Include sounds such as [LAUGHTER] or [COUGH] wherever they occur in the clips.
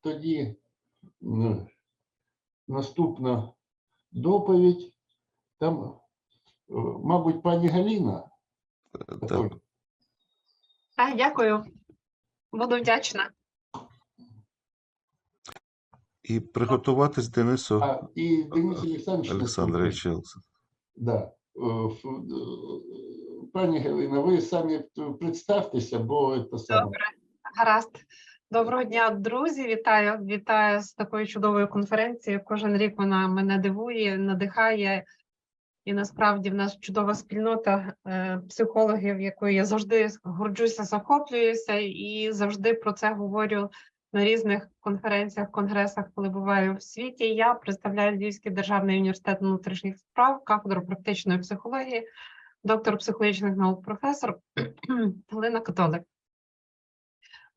тоді наступна доповідь. Там, е, мабуть, пані Галіна. Так. Так, дякую. Буду вдячна. І приготуватись Денису А, і Денис Олександрович. Олександрович. Да. Е, е, Пані Галина, ви самі представтеся, бо це саме. Добре, гаразд. Доброго дня, друзі. Вітаю, вітаю з такою чудовою конференцією. Кожен рік вона мене дивує, надихає. І насправді в нас чудова спільнота е, психологів, якою я завжди горджуся, захоплююся, і завжди про це говорю на різних конференціях, конгресах, коли буваю в світі. Я представляю Львівський державний університет внутрішніх справ, кафедру практичної психології, доктор психологічних наук, професор [CLEARS THROAT] Галина Католик.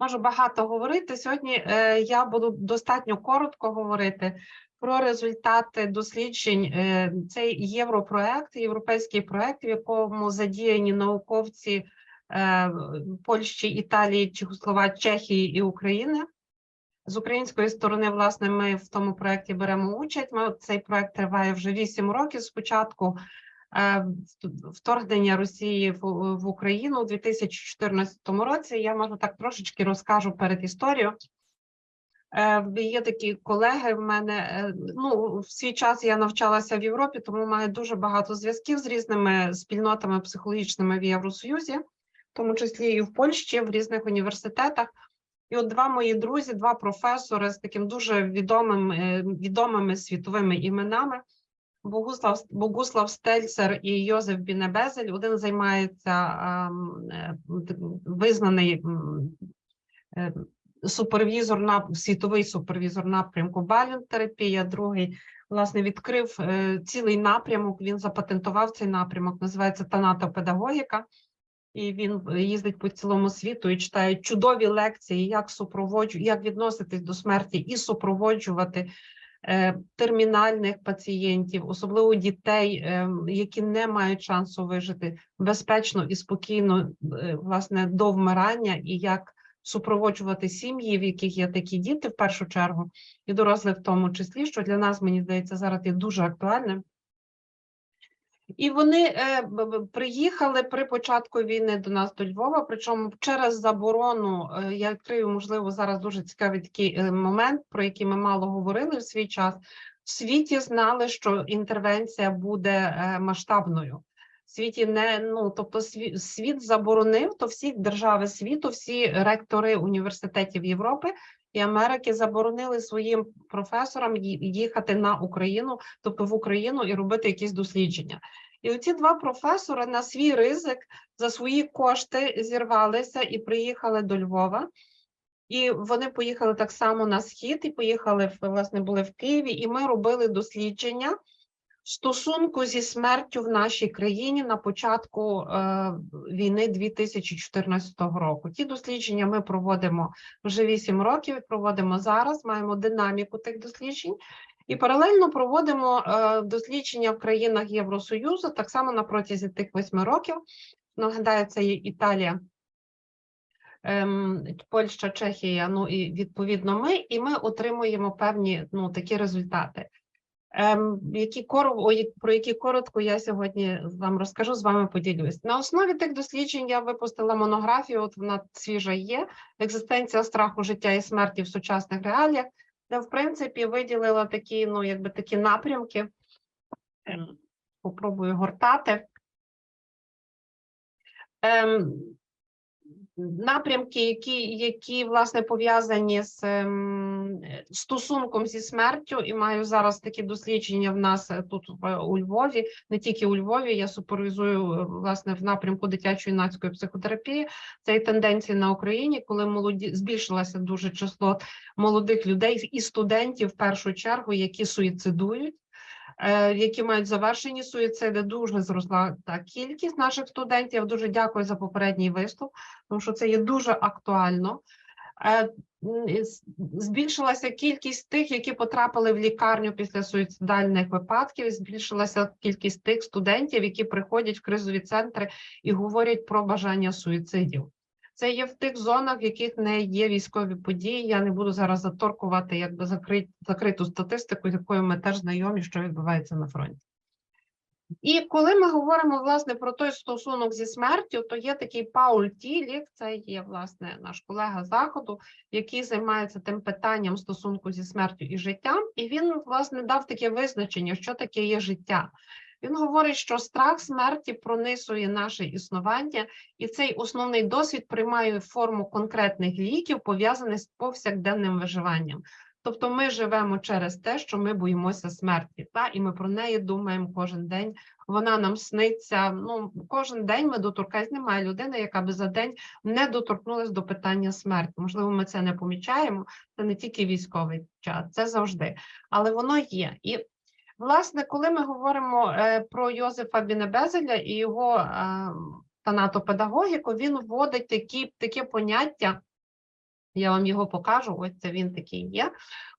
Можу багато говорити. Сьогодні е, я буду достатньо коротко говорити про результати досліджень. Е, цей європроект, європейський проект, в якому задіяні науковці е, Польщі, Італії, Чехословаччини, Чехії і України. З української сторони, власне, ми в тому проєкті беремо участь. Ми цей проект триває вже 8 років. Спочатку вторгнення Росії в, Україну у 2014 році. Я можу так трошечки розкажу перед історією. Е, Є такі колеги в мене. е, Ну, в свій час я навчалася в Європі, тому маю дуже багато зв'язків з різними спільнотами психологічними в Євросоюзі, в тому числі і в Польщі, в різних університетах. І от два мої друзі, два професори з таким дуже відомим, е, відомими світовими іменами. Богуслав, Богуслав Стельцер і Йозеф Бінебезель. Один займається ем, е, визнаний е, супервізор на світовий супервізор напрямку балінтерапія. Другий власне відкрив е, цілий напрямок. Він запатентував цей напрямок. Називається танатопедагогіка. І він їздить по цілому світу і читає чудові лекції, як супроводжу, як відноситись до смерті і супроводжувати термінальних пацієнтів, особливо дітей, е, які не мають шансу вижити безпечно і спокійно, е, власне, до вмирання, і як супроводжувати сім'ї, в яких є такі діти, в першу чергу, і дорослих в тому числі, що для нас, мені здається, зараз є дуже актуальним. І вони е, приїхали при початку війни до нас до Львова. Причому через заборону е, я відкрию, можливо, зараз дуже цікавий такий е, момент, про який ми мало говорили в свій час. В світі знали, що інтервенція буде масштабною. Світі не ну тобто сві- світ заборонив, то всі держави світу, всі ректори університетів Європи і Америки заборонили своїм професорам їхати на Україну, тобто в Україну і робити якісь дослідження. І оці два професори на свій ризик за свої кошти зірвалися і приїхали до Львова. І вони поїхали так само на схід, і поїхали власне були в Києві, і ми робили дослідження стосунку зі смертю в нашій країні на початку е, війни 2014 року. Ті дослідження ми проводимо вже 8 років, проводимо зараз. Маємо динаміку тих досліджень. І паралельно проводимо е, дослідження в країнах Євросоюзу, так само на протязі тих восьми років. Нагадаю, це є Італія, ем, Польща, Чехія. Ну і відповідно ми, і ми отримуємо певні ну такі результати. Ем, які про які коротко я сьогодні вам розкажу, з вами поділюсь. На основі тих досліджень я випустила монографію. От вона свіжа є. Екзистенція страху життя і смерті в сучасних реаліях, де в принципі виділила такі, ну якби такі напрямки. Ем, Попробую гортати. Ем, напрямки, які, які власне пов'язані з ем, стосунком зі смертю, і маю зараз такі дослідження в нас е, тут в- у Львові, не тільки у Львові. Я супервізую е, власне в напрямку дитячої юнацької психотерапії. Це і тенденції на Україні, коли молоді збільшилося дуже число молодих людей і студентів в першу чергу, які суїцидують які мають завершені суїциди. Дуже зросла та кількість наших студентів. Дуже дякую за попередній виступ, тому що це є дуже актуально. Е, Збільшилася кількість тих, які потрапили в лікарню після суїцидальних випадків. Збільшилася кількість тих студентів, які приходять в кризові центри і говорять про бажання суїцидів. Це є в тих зонах, в яких не є військові події. Я не буду зараз заторкувати якби закрит, закриту статистику, з якою ми теж знайомі, що відбувається на фронті. І коли ми говоримо власне про той стосунок зі смертю, то є такий Пауль Тілік, це є власне наш колега заходу, який займається тим питанням стосунку зі смертю і життям, і він власне дав таке визначення, що таке є життя. Він говорить, що страх смерті пронисує наше існування, і цей основний досвід приймає форму конкретних ліків, пов'язаних з повсякденним виживанням. Тобто ми живемо через те, що ми боїмося смерті, та і ми про неї думаємо кожен день. Вона нам сниться. Ну кожен день ми доторкаємося. Немає людини, яка би за день не доторкнулася до питання смерті. Можливо, ми це не помічаємо. Це не тільки військовий час, це завжди, але воно є. І власне, коли ми говоримо е, про Йозефа Бінебезеля і його е, танатопедагогіку, він вводить такі таке поняття. Я вам його покажу. Ось це він такий є.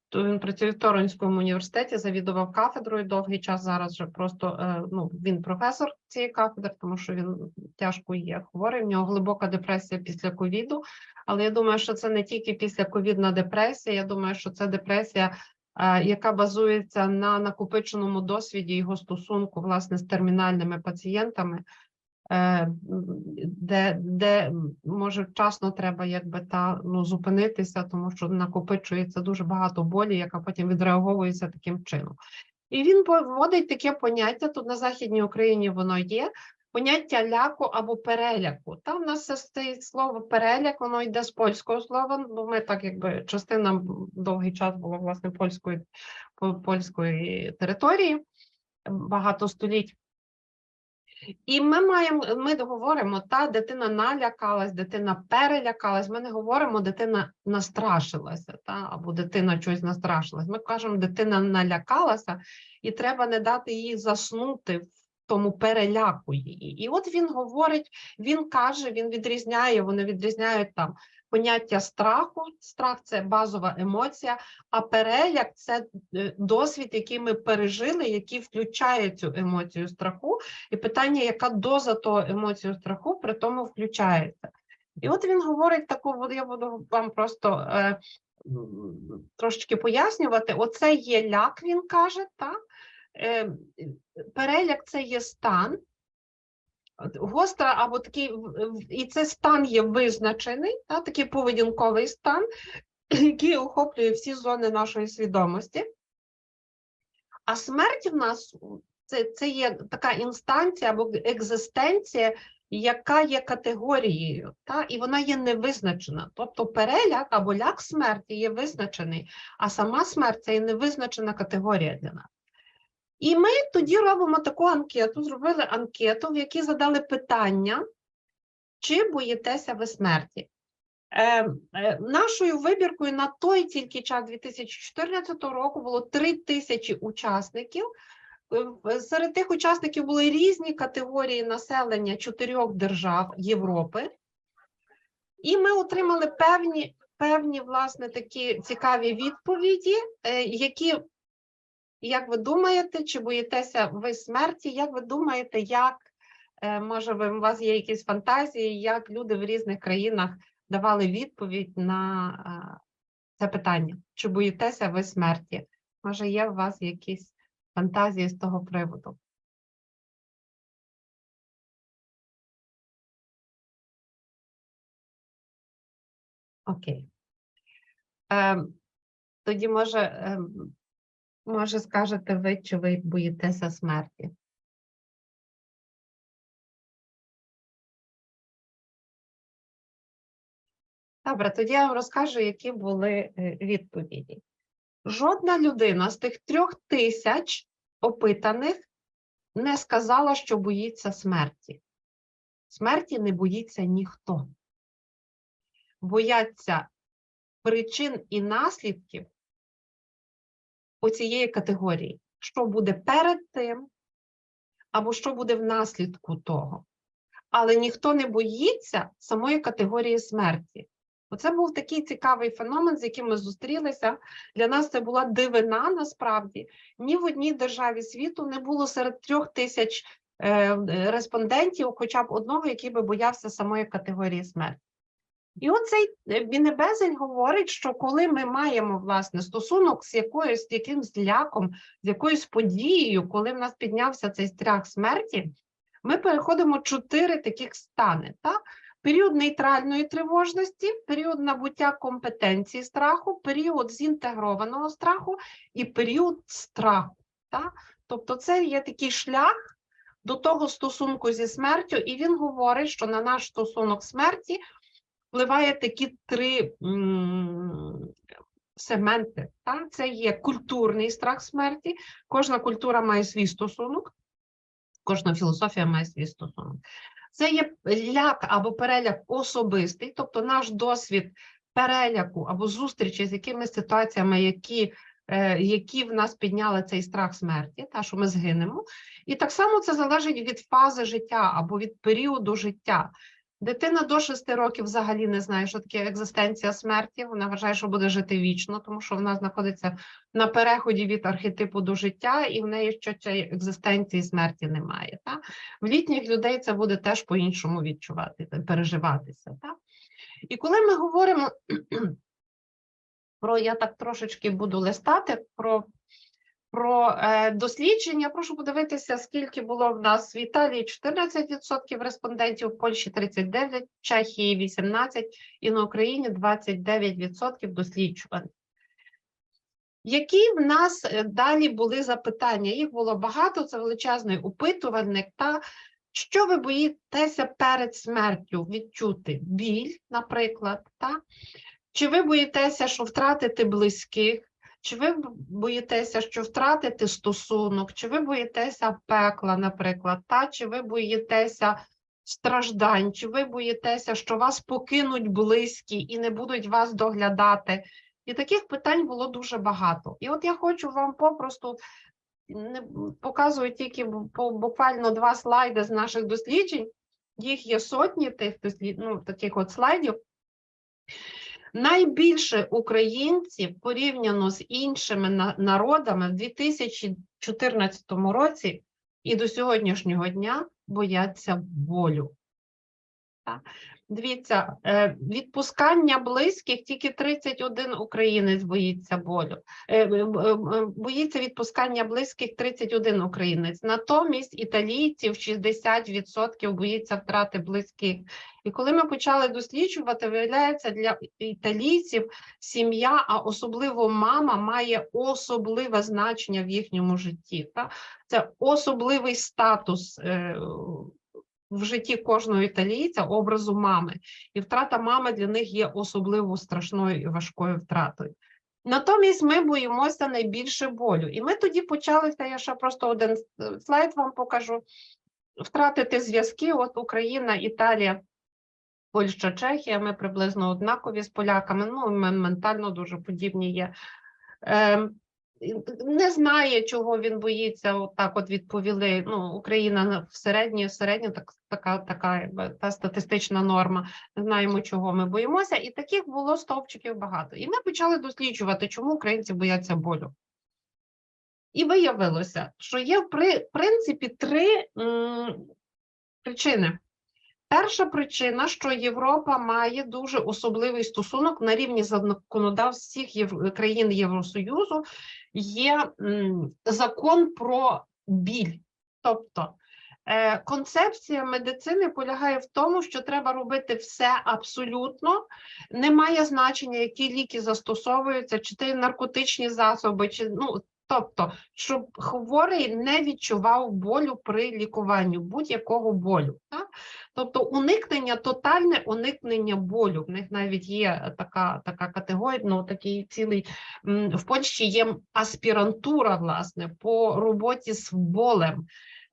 То він працює в Торонському університеті, завідував кафедрою довгий час. Зараз вже просто е, ну він професор цієї кафедри, тому що він тяжко є хворий. В нього глибока депресія після ковіду. Але я думаю, що це не тільки після ковідна депресія. Я думаю, що це депресія, яка базується на накопиченому досвіді його стосунку власне з термінальними пацієнтами. Е, де, де може вчасно треба якби та ну зупинитися, тому що накопичується дуже багато болі, яка потім відреаговується таким чином. І він вводить таке поняття тут на західній Україні воно є. Поняття ляку або переляку. Там в нас стоїть слово переляк, воно йде з польського слова, бо ми так якби частина довгий час була власне польської польської території багато століть. І ми маємо, ми говоримо, та дитина налякалась, дитина перелякалась. Ми не говоримо, дитина настрашилася, та або дитина щось настрашилась. Ми кажемо, дитина налякалася, і треба не дати їй заснути в тому переляку її. І от він говорить, він каже, він відрізняє, вони відрізняють там поняття страху. Страх це базова емоція, а переляк це е, досвід, який ми пережили, який включає цю емоцію страху, і питання, яка доза того емоцію страху при тому включається. І от він говорить таку, я буду вам просто е, трошечки пояснювати: оце є ляк, він каже, так? Е, переляк це є стан. Гостра або такий, і це стан є визначений, та, такий поведінковий стан, [CLEARS THROAT] який охоплює всі зони нашої свідомості. А смерть в нас це, це є така інстанція або екзистенція, яка є категорією, та, і вона є невизначена. Тобто переляк або ляк смерті є визначений, а сама смерть це є невизначена категорія для нас. І ми тоді робимо таку анкету, зробили анкету, в якій задали питання, чи боїтеся ви смерті. Е, е, Нашою вибіркою на той тільки час 2014 року було 3 тисячі учасників. Е, Серед тих учасників були різні категорії населення чотирьох держав Європи, і ми отримали певні, певні власне, такі цікаві відповіді, е, які як ви думаєте, чи боїтеся ви смерті? Як ви думаєте, як е, може ви у вас є якісь фантазії, як люди в різних країнах давали відповідь на е, це питання? Чи боїтеся ви смерті? Може, є у вас якісь фантазії з того приводу? Окей. Ем, тоді може. Може, скажете ви, чи ви боїтеся смерті? Добре, тоді я вам розкажу, які були е, відповіді. Жодна людина з тих трьох тисяч опитаних не сказала, що боїться смерті. Смерті не боїться ніхто. Бояться причин і наслідків у цієї категорії, що буде перед тим, або що буде в наслідку того. Але ніхто не боїться самої категорії смерті. Оце був такий цікавий феномен, з яким ми зустрілися. Для нас це була дивина насправді. Ні в одній державі світу не було серед трьох тисяч е, респондентів, хоча б одного, який би боявся самої категорії смерті. І оцей е, Бінебезель говорить, що коли ми маємо власне стосунок з якоюсь якимсь ляком, з якоюсь подією, коли в нас піднявся цей страх смерті, ми переходимо чотири таких стани. Та? Період нейтральної тривожності, період набуття компетенції страху, період зінтегрованого страху і період страху. Та? Тобто, це є такий шлях до того стосунку зі смертю, і він говорить, що на наш стосунок смерті впливає такі три сегменти. Та? Це є культурний страх смерті. Кожна культура має свій стосунок, кожна філософія має свій стосунок. Це є ляк або переляк особистий, тобто наш досвід переляку або зустрічі з якимись ситуаціями, які, е, які в нас підняли цей страх смерті, та що ми згинемо. І так само це залежить від фази життя або від періоду життя. Дитина до 6 років взагалі не знає, що таке екзистенція смерті. Вона вважає, що буде жити вічно, тому що вона знаходиться на переході від архетипу до життя, і в неї ще цієї екзистенції смерті немає. Та? В літніх людей це буде теж по-іншому відчувати, переживатися. Та? І коли ми говоримо [CLEARS THROAT] про, я так трошечки буду листати, про, про е, дослідження, прошу подивитися, скільки було в нас в Італії 14% респондентів, в Польщі 39%, в Чехії 18% і на Україні 29% досліджуваних. Які в нас е, далі були запитання? Їх було багато, це величезний опитувальник. Та що ви боїтеся перед смертю відчути? Біль, наприклад, та? чи ви боїтеся, що втратите близьких? Чи ви боїтеся, що втратите стосунок? Чи ви боїтеся пекла, наприклад, та? чи ви боїтеся страждань? Чи ви боїтеся, що вас покинуть близькі і не будуть вас доглядати? І таких питань було дуже багато. І от я хочу вам попросту не показую тільки буквально два слайди з наших досліджень. Їх є сотні тих дослід... ну, таких от слайдів. Найбільше українців порівняно з іншими на- народами в 2014 році і до сьогоднішнього дня бояться болю. Дивіться, е, відпускання близьких тільки 31 українець боїться болю. Е, е, Боїться відпускання близьких 31 українець. Натомість італійців 60% боїться втрати близьких. І коли ми почали досліджувати, виявляється, для італійців сім'я, а особливо мама, має особливе значення в їхньому житті. Та? Це особливий статус в житті кожного італійця образу мами. І втрата мами для них є особливо страшною і важкою втратою. Натомість ми боїмося найбільше болю. І ми тоді почалися, я ще просто один слайд вам покажу, втратити зв'язки. От Україна, Італія, Польща, Чехія, ми приблизно однакові з поляками, ну, ми ментально дуже подібні є. І не знає, чого він боїться, от от відповіли. Ну, Україна на- в середній, в середній так, така, така та статистична норма. Знаємо, чого ми боїмося, і таких було стовпчиків багато. І ми почали досліджувати, чому українці бояться болю. І виявилося, що є в принципі три м, причини. Перша причина, що Європа має дуже особливий стосунок на рівні законодавств всіх єв... країн Євросоюзу, є закон про біль. Тобто е, концепція медицини полягає в тому, що треба робити все абсолютно, немає значення, які ліки застосовуються, чи це наркотичні засоби, чи ну. Тобто, щоб хворий не відчував болю при лікуванні будь-якого болю. Так? Тобто уникнення, тотальне уникнення болю. В них навіть є така, така категорія, ну такий цілий в Польщі є аспірантура, власне, по роботі з болем.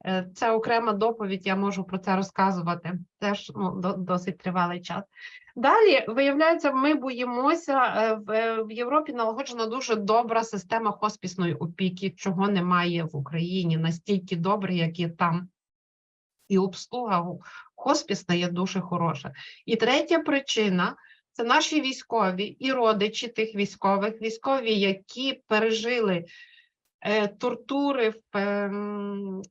Е, Це окрема доповідь, я можу про це розказувати теж ну, до- досить тривалий час. Далі, виявляється, ми боїмося е, в, е, Європі налагоджена дуже добра система хоспісної опіки, чого немає в Україні настільки добре, як є там. І обслуга хоспісна є дуже хороша. І третя причина це наші військові і родичі тих військових, військові, які пережили тортури в,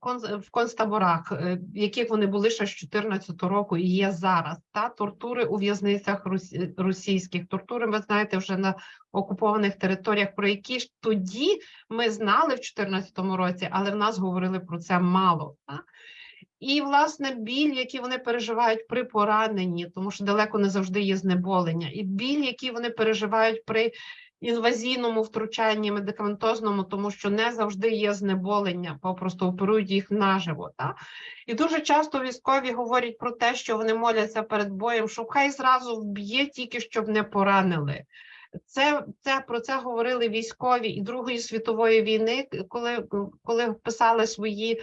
конц- в концтаборах, е, яких вони були ще з 14 року і є зараз. Та тортури у в'язницях російських, тортури, ви знаєте, вже на окупованих територіях, про які ж тоді ми знали в 14 році, але в нас говорили про це мало. Та? І, власне, біль, який вони переживають при пораненні, тому що далеко не завжди є знеболення, і біль, який вони переживають при інвазійному втручанні медикаментозному, тому що не завжди є знеболення, попросту оперують їх наживо. Та? І дуже часто військові говорять про те, що вони моляться перед боєм, що хай зразу вб'є, тільки щоб не поранили. Це, це про це говорили військові і Другої світової війни, коли, коли писали свої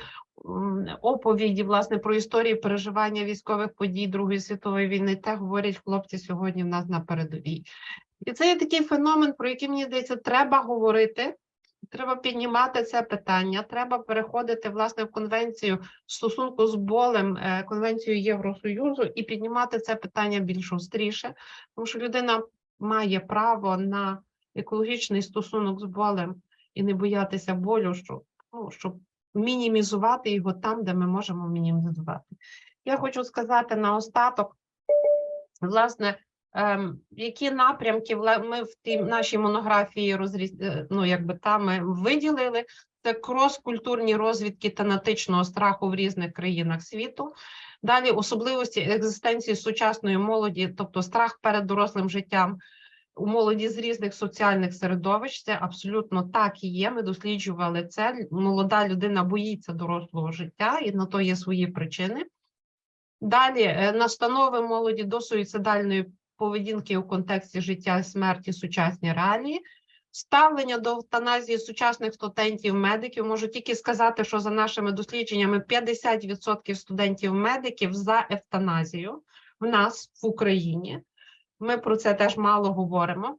оповіді власне про історії переживання військових подій Другої світової війни. Те говорять хлопці сьогодні в нас на передовій. І це є такий феномен, про який мені здається, треба говорити. Треба піднімати це питання. Треба переходити власне в конвенцію в стосунку з болем, е, конвенцію Євросоюзу, і піднімати це питання більш гостріше, тому що людина має право на екологічний стосунок з болем і не боятися болю, щоб, ну, щоб мінімізувати його там, де ми можемо мінімізувати. Я хочу сказати наостаток, власне, які напрямки ми в тій нашій монографії розріз... е, ну, якби там виділили. Це крос-культурні розвідки танатичного страху в різних країнах світу. Далі особливості екзистенції сучасної молоді, тобто страх перед дорослим життям у молоді з різних соціальних середовищ. Це абсолютно так і є. Ми досліджували це. Молода людина боїться дорослого життя, і на то є свої причини. Далі е, настанови молоді до суїцидальної поведінки у контексті життя і смерті сучасні реалії. Ставлення до евтаназії сучасних студентів-медиків можу тільки сказати, що за нашими дослідженнями 50% студентів-медиків за евтаназію в нас в Україні. Ми про це теж мало говоримо.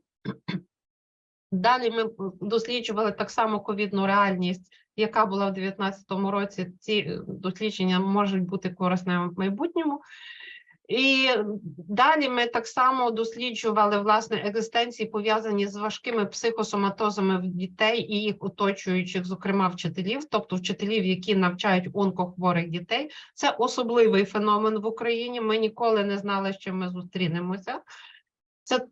Далі ми досліджували так само ковідну реальність, яка була в 2019 році. Ці дослідження можуть бути корисними в майбутньому. І далі ми так само досліджували власне екзистенції, пов'язані з важкими психосоматозами в дітей і їх оточуючих, зокрема вчителів, тобто вчителів, які навчають онкохворих дітей. Це особливий феномен в Україні. Ми ніколи не знали, чим ми зустрінемося. Це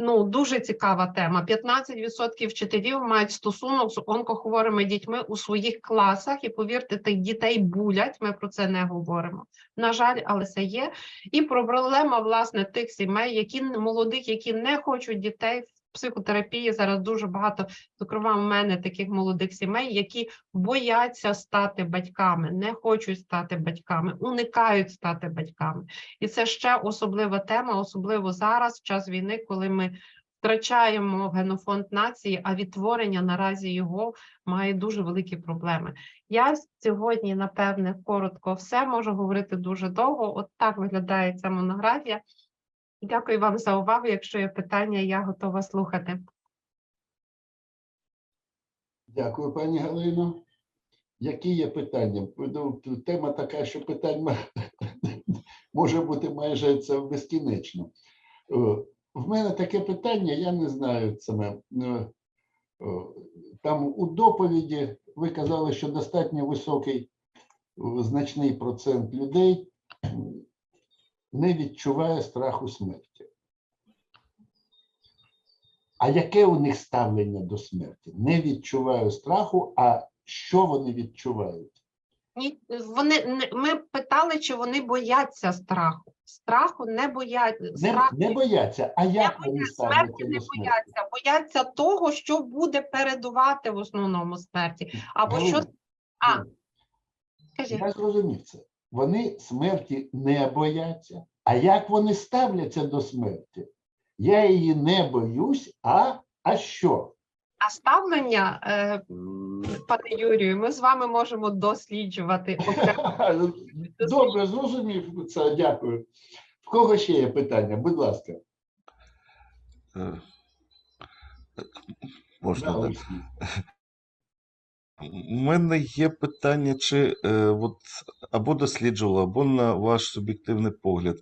ну дуже цікава тема. 15% вчителів мають стосунок з онкохворими дітьми у своїх класах, і повірте, тих дітей булять. Ми про це не говоримо. На жаль, але це є. І проблема власне тих сімей, які молодих, які не хочуть дітей. Психотерапії зараз дуже багато, зокрема, в мене таких молодих сімей, які бояться стати батьками, не хочуть стати батьками, уникають стати батьками. І це ще особлива тема, особливо зараз, в час війни, коли ми втрачаємо генофонд нації, а відтворення наразі його має дуже великі проблеми. Я сьогодні, напевне, коротко все можу говорити дуже довго. От так виглядає ця монографія. Дякую вам за увагу. Якщо є питання, я готова слухати. Дякую, пані Галино. Які є питання? Ну, Тема така, що питань [LAUGHS] може бути майже це безкінечно. Е, В мене таке питання, я не знаю саме. е, е, Там у доповіді ви казали, що достатньо високий значний процент людей не відчуває страху смерті. А яке у них ставлення до смерті? Не відчуваю страху, а що вони відчувають? Ні, вони ми питали, чи вони бояться страху. Страху не бояться. Не, Страх не бояться, а як вони бояться, ставляться смерті не смерті? бояться, бояться того, що буде передувати в основному смерті. Або що а ну, Я зрозумів це. Вони смерті не бояться. А як вони ставляться до смерті? Я її не боюсь, а, а що? а ставлення, е, пане Юрію, ми з вами можемо досліджувати. [LAUGHS] Добре, зрозумів це, дякую. В кого ще є питання? Будь ласка. Е, Можна, Да. У мене є питання, чи е, от, або досліджувало, або на ваш суб'єктивний погляд,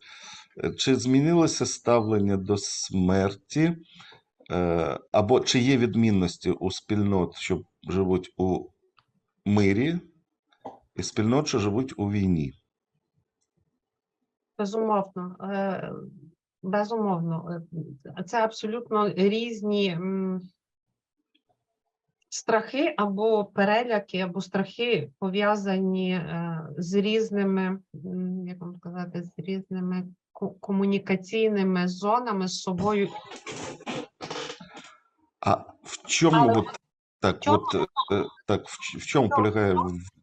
е, чи змінилося ставлення до смерті, е, або чи є відмінності у спільнот, щоб живуть у мирі і спільнот, що живуть у війні. Безумовно, е, безумовно, Е, це абсолютно різні страхи або переляки, або страхи пов'язані е, з різними, як вам сказати, з різними комунікаційними зонами з собою. А в чому Але от, так, чому от, е, так, в, в чому полягає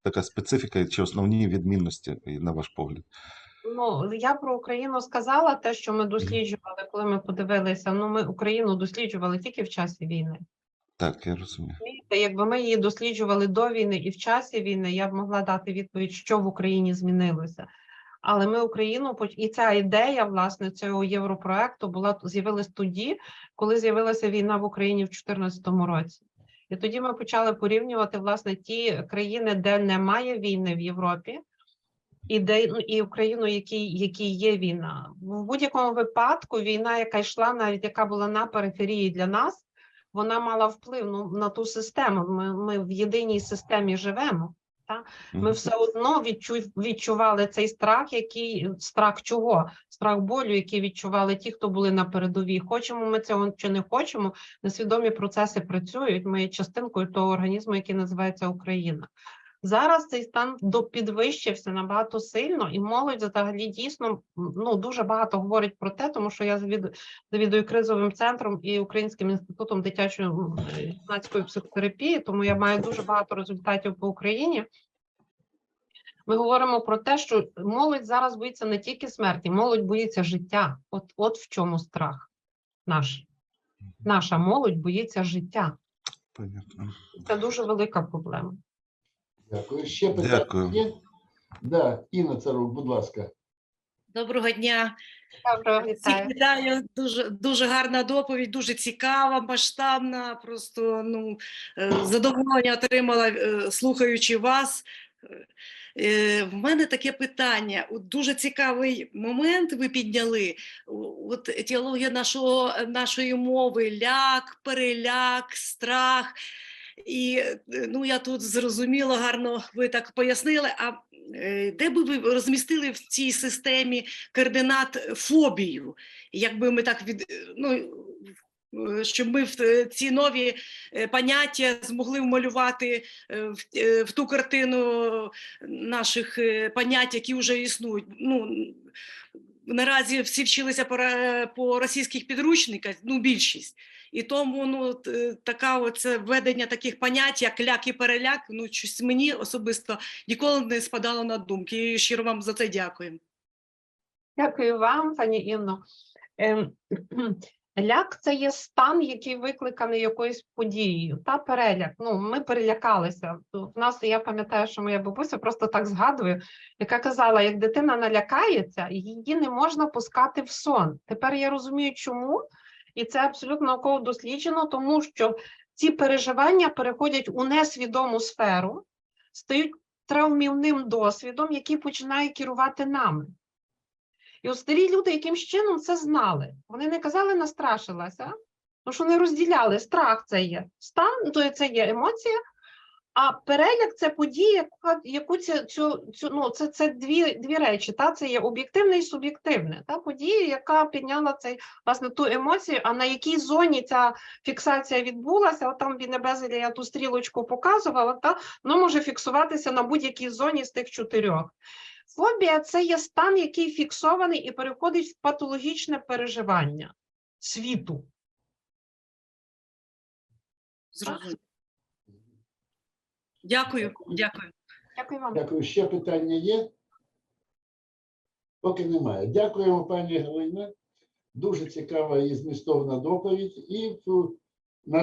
така специфіка чи основні відмінності, е, на ваш погляд? Ну, я про Україну сказала те, що ми досліджували, коли ми подивилися. Ну, ми Україну досліджували тільки в часі війни. Так, я розумію. Якби ми її досліджували до війни і в часі війни, я б могла дати відповідь, що в Україні змінилося. Але ми Україну і ця ідея власне цього європроекту була з'явилась тоді, коли з'явилася війна в Україні в 2014 році. І тоді ми почали порівнювати власне ті країни, де немає війни в Європі, і де ну, і Україну, якій якій є війна. В будь-якому випадку війна, яка йшла, навіть яка була на периферії для нас, вона мала вплив ну, на ту систему. Ми, ми в єдиній системі живемо. Та? Ми все одно відчу, відчували цей страх, який страх чого? Страх болю, який відчували ті, хто були на передовій. Хочемо ми цього чи не хочемо. Несвідомі процеси працюють. Ми є частинкою того організму, який називається Україна. Зараз цей стан до- підвищився набагато сильно, і молодь взагалі дійсно ну дуже багато говорить про те, тому що я завідую, кризовим центром і Українським інститутом дитячої юнацької психотерапії, тому я маю дуже багато результатів по Україні. Ми говоримо про те, що молодь зараз боїться не тільки смерті, молодь боїться життя. От, от в чому страх наш. Наша молодь боїться життя. Понятно. Це дуже велика проблема. Дякую. Ще питання Дякую. є? Да, Інна Царук, будь ласка. Доброго дня. Добре, Всіх вітаю. вітаю. Дуже дуже гарна доповідь, дуже цікава, масштабна. Просто ну е, задоволення отримала, е, слухаючи вас. Е, В мене таке питання. От Дуже цікавий момент ви підняли. От етіологія нашого, нашої мови, ляк, переляк, страх. І е, ну, я тут зрозуміло, гарно ви так пояснили. А е, де би ви розмістили в цій системі координат фобію? Якби ми так від ну. е, Щоб ми в ці нові поняття змогли вмалювати в, ту картину наших понять, які вже існують. Ну, наразі всі вчилися по, по російських підручниках, ну більшість. І тому ну, е, така оце введення таких понять, як ляк і переляк, ну щось мені особисто ніколи не спадало на думки. І щиро вам за це дякую. Дякую вам, пані Інно. Ляк це є стан, який викликаний якоюсь подією. Та переляк. Ну, ми перелякалися. В нас я пам'ятаю, що моя бабуся просто так згадую, яка казала, як дитина налякається, її не можна пускати в сон. Тепер я розумію, чому, і це абсолютно науково досліджено, тому що ці переживання переходять у несвідому сферу, стають травмівним досвідом, який починає керувати нами. І от старі люди якимсь чином це знали. Вони не казали настрашилася, тому що не розділяли страх це є стан, то це є емоція, а переляк це подія, яку цю, цю, цю ну, це, це дві, дві речі. Та? Це є об'єктивне і суб'єктивне. Та? Подія, яка підняла цей, власне, ту емоцію, а на якій зоні ця фіксація відбулася, от там в Небезелі я ту стрілочку показувала, та? воно може фіксуватися на будь-якій зоні з тих чотирьох. Фобія це є стан, який фіксований і переходить в патологічне переживання світу. Зрозуміло. Дякую, дякую. Дякую вам. Дякую. Ще питання є? Поки немає. Дякуємо, пані Галина. Дуже цікава і змістовна доповідь. І